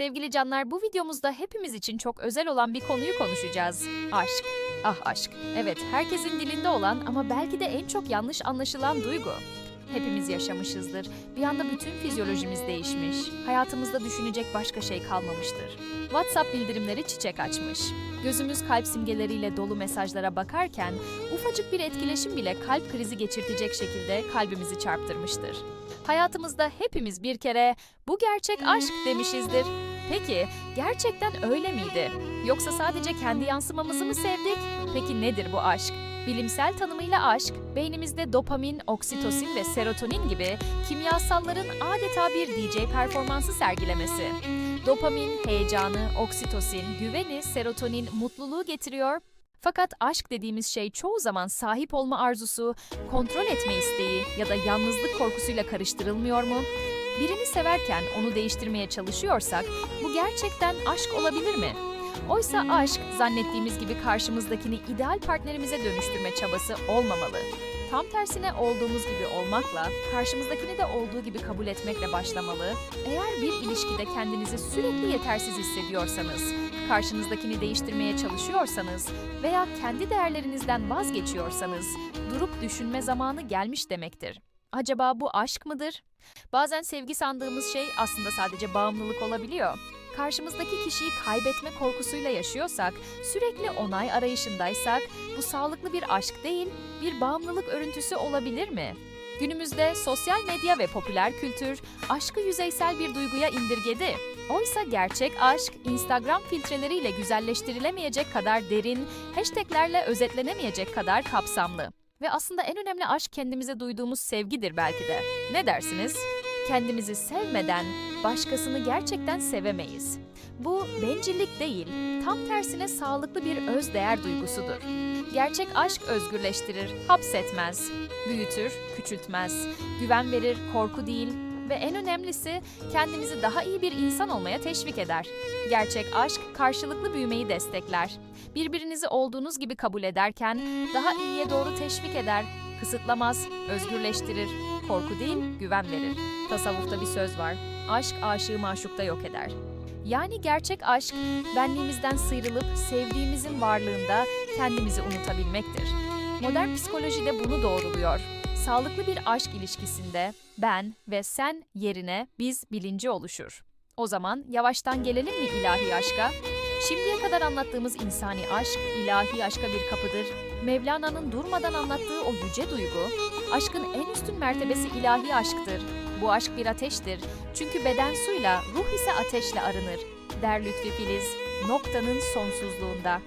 Sevgili canlar bu videomuzda hepimiz için çok özel olan bir konuyu konuşacağız. Aşk. Ah aşk. Evet herkesin dilinde olan ama belki de en çok yanlış anlaşılan duygu. Hepimiz yaşamışızdır. Bir anda bütün fizyolojimiz değişmiş. Hayatımızda düşünecek başka şey kalmamıştır. WhatsApp bildirimleri çiçek açmış. Gözümüz kalp simgeleriyle dolu mesajlara bakarken ufacık bir etkileşim bile kalp krizi geçirtecek şekilde kalbimizi çarptırmıştır. Hayatımızda hepimiz bir kere bu gerçek aşk demişizdir. Peki gerçekten öyle miydi? Yoksa sadece kendi yansımamızı mı sevdik? Peki nedir bu aşk? Bilimsel tanımıyla aşk, beynimizde dopamin, oksitosin ve serotonin gibi kimyasalların adeta bir DJ performansı sergilemesi. Dopamin, heyecanı, oksitosin, güveni, serotonin, mutluluğu getiriyor. Fakat aşk dediğimiz şey çoğu zaman sahip olma arzusu, kontrol etme isteği ya da yalnızlık korkusuyla karıştırılmıyor mu? Birini severken onu değiştirmeye çalışıyorsak bu gerçekten aşk olabilir mi? Oysa aşk zannettiğimiz gibi karşımızdakini ideal partnerimize dönüştürme çabası olmamalı. Tam tersine olduğumuz gibi olmakla, karşımızdakini de olduğu gibi kabul etmekle başlamalı. Eğer bir ilişkide kendinizi sürekli yetersiz hissediyorsanız, karşınızdakini değiştirmeye çalışıyorsanız veya kendi değerlerinizden vazgeçiyorsanız, durup düşünme zamanı gelmiş demektir. Acaba bu aşk mıdır? Bazen sevgi sandığımız şey aslında sadece bağımlılık olabiliyor. Karşımızdaki kişiyi kaybetme korkusuyla yaşıyorsak, sürekli onay arayışındaysak, bu sağlıklı bir aşk değil, bir bağımlılık örüntüsü olabilir mi? Günümüzde sosyal medya ve popüler kültür aşkı yüzeysel bir duyguya indirgedi. Oysa gerçek aşk Instagram filtreleriyle güzelleştirilemeyecek kadar derin, hashtaglerle özetlenemeyecek kadar kapsamlı. Ve aslında en önemli aşk kendimize duyduğumuz sevgidir belki de. Ne dersiniz? Kendimizi sevmeden başkasını gerçekten sevemeyiz. Bu bencillik değil, tam tersine sağlıklı bir öz değer duygusudur. Gerçek aşk özgürleştirir, hapsetmez, büyütür, küçültmez, güven verir, korku değil ve en önemlisi kendimizi daha iyi bir insan olmaya teşvik eder. Gerçek aşk karşılıklı büyümeyi destekler. Birbirinizi olduğunuz gibi kabul ederken daha iyiye doğru teşvik eder, kısıtlamaz, özgürleştirir, korku değil, güven verir. Tasavvufta bir söz var. Aşk aşığı maşukta yok eder. Yani gerçek aşk benliğimizden sıyrılıp sevdiğimizin varlığında kendimizi unutabilmektir. Modern psikoloji de bunu doğruluyor. Sağlıklı bir aşk ilişkisinde ben ve sen yerine biz bilinci oluşur. O zaman yavaştan gelelim mi ilahi aşka? Şimdiye kadar anlattığımız insani aşk, ilahi aşka bir kapıdır. Mevlana'nın durmadan anlattığı o yüce duygu, aşkın en üstün mertebesi ilahi aşktır. Bu aşk bir ateştir. Çünkü beden suyla, ruh ise ateşle arınır. Der Lütfi Filiz, noktanın sonsuzluğunda.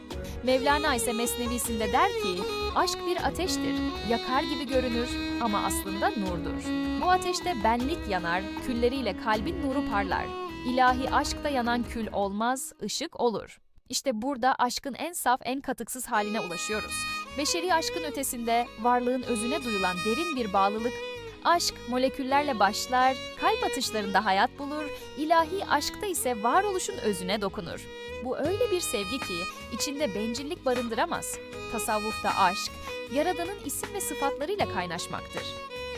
Mevlana ise Mesnevisinde der ki, aşk bir ateştir, yakar gibi görünür ama aslında nurdur. Bu ateşte benlik yanar, külleriyle kalbin nuru parlar. İlahi aşkta yanan kül olmaz, ışık olur. İşte burada aşkın en saf, en katıksız haline ulaşıyoruz. Beşeri aşkın ötesinde varlığın özüne duyulan derin bir bağlılık Aşk moleküllerle başlar, kalp atışlarında hayat bulur, ilahi aşkta ise varoluşun özüne dokunur. Bu öyle bir sevgi ki içinde bencillik barındıramaz. Tasavvufta aşk, Yaradan'ın isim ve sıfatlarıyla kaynaşmaktır.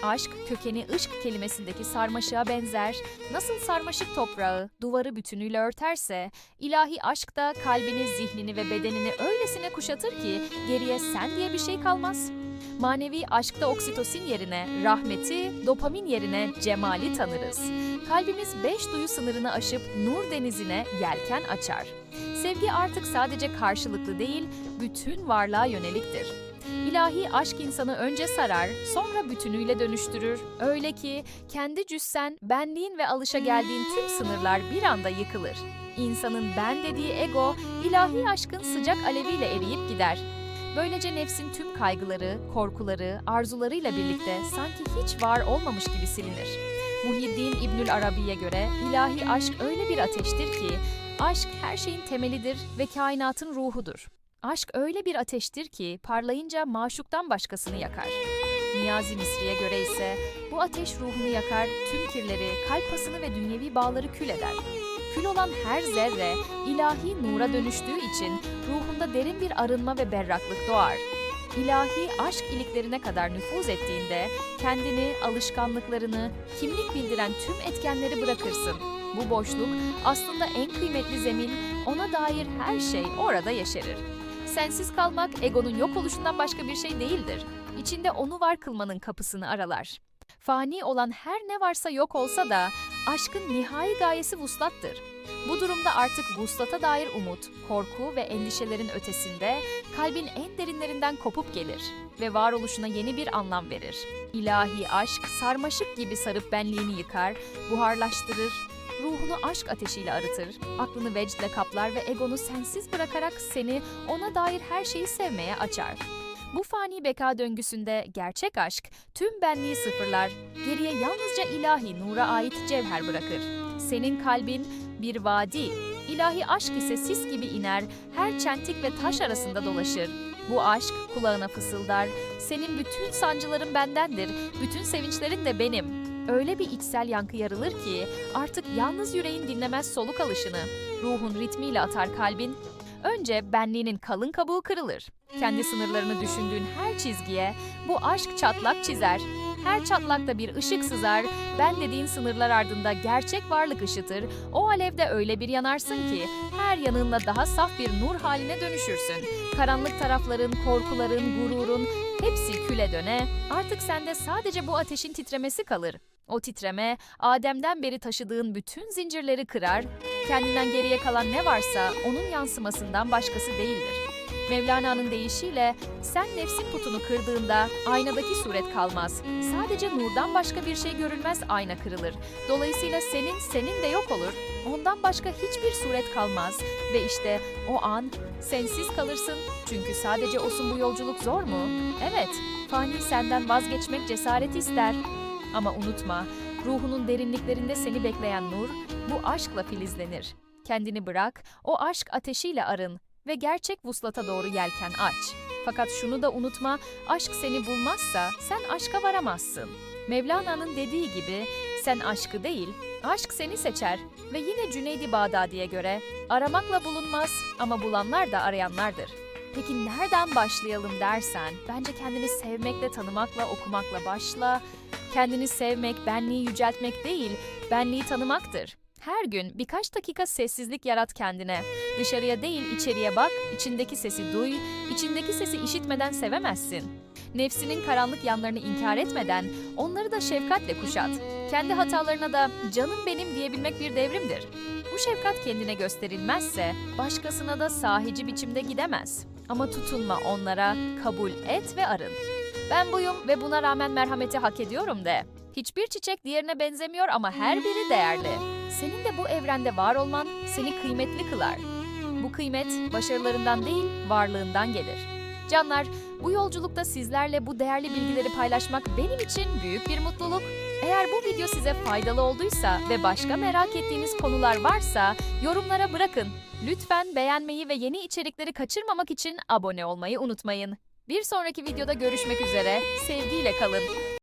Aşk, kökeni ışk kelimesindeki sarmaşığa benzer, nasıl sarmaşık toprağı duvarı bütünüyle örterse, ilahi aşk da kalbini, zihnini ve bedenini öylesine kuşatır ki geriye sen diye bir şey kalmaz. Manevi aşkta oksitosin yerine rahmeti, dopamin yerine cemali tanırız. Kalbimiz beş duyu sınırını aşıp nur denizine yelken açar. Sevgi artık sadece karşılıklı değil, bütün varlığa yöneliktir. İlahi aşk insanı önce sarar, sonra bütünüyle dönüştürür. Öyle ki kendi cüssen, benliğin ve alışa geldiğin tüm sınırlar bir anda yıkılır. İnsanın ben dediği ego, ilahi aşkın sıcak aleviyle eriyip gider. Böylece nefsin tüm kaygıları, korkuları, arzularıyla birlikte sanki hiç var olmamış gibi silinir. Muhyiddin İbnül Arabi'ye göre ilahi aşk öyle bir ateştir ki, aşk her şeyin temelidir ve kainatın ruhudur. Aşk öyle bir ateştir ki parlayınca maşuktan başkasını yakar. Niyazi Misri'ye göre ise bu ateş ruhunu yakar, tüm kirleri, kalp pasını ve dünyevi bağları kül eder. Kül olan her zerre ilahi nura dönüştüğü için ruhunda derin bir arınma ve berraklık doğar. İlahi aşk iliklerine kadar nüfuz ettiğinde kendini, alışkanlıklarını, kimlik bildiren tüm etkenleri bırakırsın. Bu boşluk aslında en kıymetli zemin, ona dair her şey orada yeşerir. Sensiz kalmak egonun yok oluşundan başka bir şey değildir. İçinde onu var kılmanın kapısını aralar. Fani olan her ne varsa yok olsa da aşkın nihai gayesi vuslattır. Bu durumda artık vuslata dair umut, korku ve endişelerin ötesinde kalbin en derinlerinden kopup gelir ve varoluşuna yeni bir anlam verir. İlahi aşk sarmaşık gibi sarıp benliğini yıkar, buharlaştırır, ruhunu aşk ateşiyle arıtır, aklını vecdle kaplar ve egonu sensiz bırakarak seni ona dair her şeyi sevmeye açar. Bu fani beka döngüsünde gerçek aşk tüm benliği sıfırlar, geriye yalnızca ilahi nura ait cevher bırakır. Senin kalbin bir vadi, ilahi aşk ise sis gibi iner, her çentik ve taş arasında dolaşır. Bu aşk kulağına fısıldar, senin bütün sancıların bendendir, bütün sevinçlerin de benim. Öyle bir içsel yankı yarılır ki artık yalnız yüreğin dinlemez soluk alışını, ruhun ritmiyle atar kalbin, Önce benliğinin kalın kabuğu kırılır. Kendi sınırlarını düşündüğün her çizgiye bu aşk çatlak çizer. Her çatlakta bir ışık sızar, ben dediğin sınırlar ardında gerçek varlık ışıtır. O alevde öyle bir yanarsın ki her yanınla daha saf bir nur haline dönüşürsün. Karanlık tarafların, korkuların, gururun hepsi küle döne. Artık sende sadece bu ateşin titremesi kalır. O titreme, Adem'den beri taşıdığın bütün zincirleri kırar, kendinden geriye kalan ne varsa onun yansımasından başkası değildir. Mevlana'nın deyişiyle sen nefsin putunu kırdığında aynadaki suret kalmaz. Sadece nurdan başka bir şey görülmez ayna kırılır. Dolayısıyla senin senin de yok olur. Ondan başka hiçbir suret kalmaz. Ve işte o an sensiz kalırsın. Çünkü sadece olsun bu yolculuk zor mu? Evet, fani senden vazgeçmek cesaret ister. Ama unutma, ruhunun derinliklerinde seni bekleyen nur bu aşkla filizlenir. Kendini bırak, o aşk ateşiyle arın ve gerçek vuslata doğru yelken aç. Fakat şunu da unutma, aşk seni bulmazsa sen aşka varamazsın. Mevlana'nın dediği gibi sen aşkı değil, aşk seni seçer ve yine Cüneydi Bağdadi'ye göre aramakla bulunmaz ama bulanlar da arayanlardır. Peki nereden başlayalım dersen, bence kendini sevmekle, tanımakla, okumakla başla. Kendini sevmek, benliği yüceltmek değil, benliği tanımaktır. Her gün birkaç dakika sessizlik yarat kendine. Dışarıya değil içeriye bak, içindeki sesi duy, içindeki sesi işitmeden sevemezsin. Nefsinin karanlık yanlarını inkar etmeden onları da şefkatle kuşat. Kendi hatalarına da canım benim diyebilmek bir devrimdir. Bu şefkat kendine gösterilmezse başkasına da sahici biçimde gidemez. Ama tutunma onlara, kabul et ve arın. Ben buyum ve buna rağmen merhameti hak ediyorum de. Hiçbir çiçek diğerine benzemiyor ama her biri değerli. Senin de bu evrende var olman seni kıymetli kılar. Bu kıymet başarılarından değil, varlığından gelir. Canlar, bu yolculukta sizlerle bu değerli bilgileri paylaşmak benim için büyük bir mutluluk. Eğer bu video size faydalı olduysa ve başka merak ettiğiniz konular varsa yorumlara bırakın. Lütfen beğenmeyi ve yeni içerikleri kaçırmamak için abone olmayı unutmayın. Bir sonraki videoda görüşmek üzere, sevgiyle kalın.